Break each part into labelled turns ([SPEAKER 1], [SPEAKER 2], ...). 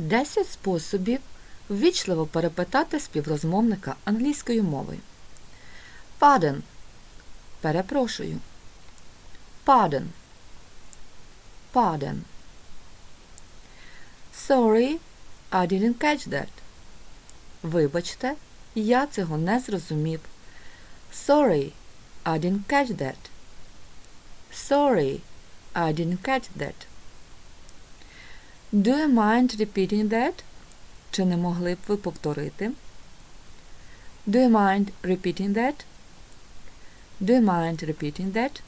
[SPEAKER 1] 10 способів ввічливо перепитати співрозмовника англійською мовою. Pardon. Перепрошую. Pardon. Pardon. Sorry, I didn't catch that. Вибачте, я цього не зрозумів. Sorry, I didn't catch that. Sorry, I didn't catch that. Do you mind repeating that? Чи не могли б ви повторити? Do you mind repeating that? Do you mind repeating that?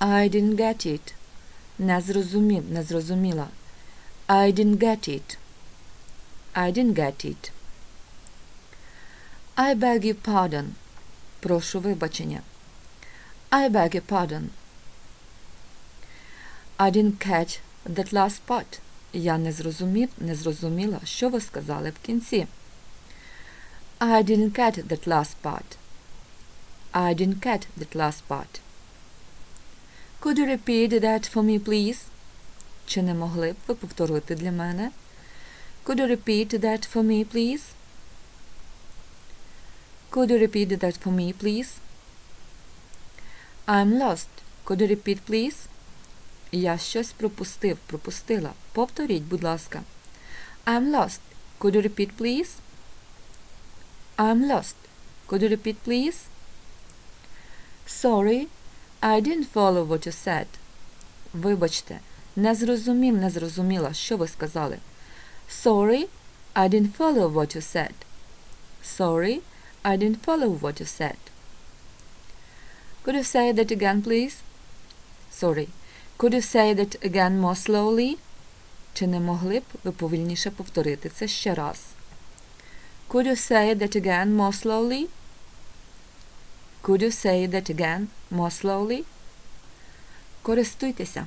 [SPEAKER 1] I didn't get it. Не зрозумів, не зрозуміла. I didn't get it. I didn't get it. I beg your pardon. Прошу вибачення. I beg your pardon. I didn't catch that last part. Я не зрозумів, не зрозуміла, що ви сказали в кінці. I didn't catch that last part. I didn't catch that last part. Could you repeat that for me, please? Чи не могли б ви повторити для мене? Could you repeat that for me, please? Could you repeat that for me, please? I'm lost. Could you repeat, please? Я щось пропустив, пропустила. Повторіть, будь ласка. I'm lost. Could you repeat, please? I'm lost. Could you repeat, please? Sorry, I didn't follow what you said. Вибачте, не зрозумів, не зрозуміла, що ви сказали. Sorry, I didn't follow what you said. Sorry, I didn't follow what you said. Could you say that again, please? Sorry. Could you say that again more slowly? Чи не могли б ви повільніше повторити це ще раз? Could you say that again more slowly? Could you say that again more slowly? Користуйтеся.